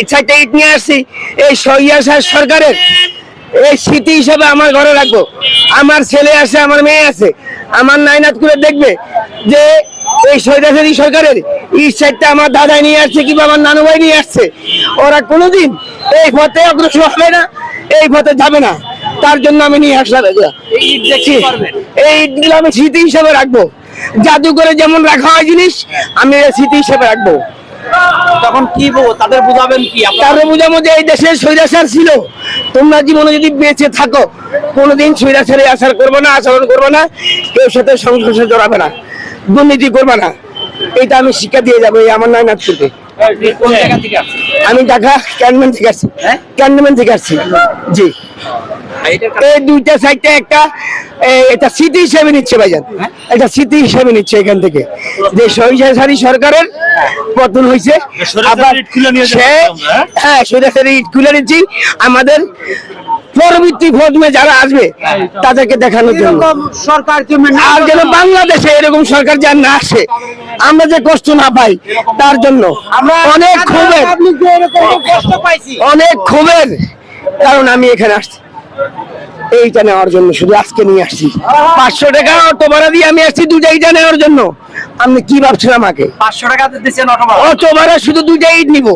ইচ্ছাটা ইট নিয়ে আসছি। এই সহিয়া সরকারের, এই স্মৃতি হিসেবে আমার ঘরে রাখব। আমার ছেলে আছে, আমার মেয়ে আছে। আমার নাইনাত করে দেখবে যে এই সৈদাসের সরকারের সাইডটা আমার দাদাই নিয়ে আসছে কিংবা আমার নানু ভাই নিয়ে আসছে। ওরা কোনোদিন এই পথে অগ্রসর হবে না, এই পথে যাবে না। তার জন্য আমি নিয়ে আসলাম। এই ইটগুলো আমি স্মৃতি হিসেবে রাখব। জাদুঘরে যেমন রাখা হয় জিনিস, আমি স্মৃতি হিসেবে রাখব। তখন কি তাদের বুঝাবেন কি? আপনারা তারপরে বুঝাবো যে এই দেশে স্বৈরাচার ছিল। তোমরা জীবনে যদি বেঁচে থাকো কোনোদিন স্বৈরাচারে আচার করব না আচরণ করব না কেউ সাথে সংঘর্ষে জড়াবে না দুর্নীতি করবে না। এটা আমি শিক্ষা দিয়ে যাব এই আমার থেকে আসছেন? আমি ঢাকা ক্যান্টনমেন্ট থেকে আসছি। হ্যাঁ? ক্যান্টনমেন্ট থেকে আসছি। জি। এই দুইটা সাইডটা একটা এটা স্মৃতি হিসেবে নিচ্ছে ভাইজান। হ্যাঁ? এটা স্মৃতি হিসেবে নিচ্ছে এখান থেকে। যে সহিসারি সরকারের পতন হয়েছে আবার ইট খুলে নিয়ে যাব সে- আমরা, হ্যাঁ? হ্যাঁ ইট খুলে নিচ্ছি। আমাদের পরবর্তী প্রজন্মে যারা আসবে তাদেরকে দেখানোর জন্য। সরকার আর যেন বাংলাদেশে এরকম সরকার যেন না আসে আমরা যে কষ্ট না পাই তার জন্য অনেক ক্ষোভের অনেক ক্ষোভের কারণ আমি এখানে আসছি। এইটা নেওয়ার জন্য শুধু আজকে নিয়ে আসছি। পাঁচশো টাকা অটো ভাড়া দিয়ে আমি আসছি দুটা ইটা নেওয়ার জন্য। আপনি কি ভাবছেন আমাকে পাঁচশো টাকা দিচ্ছেন অটো ভাড়া। শুধু দুইটা ইট নিবো।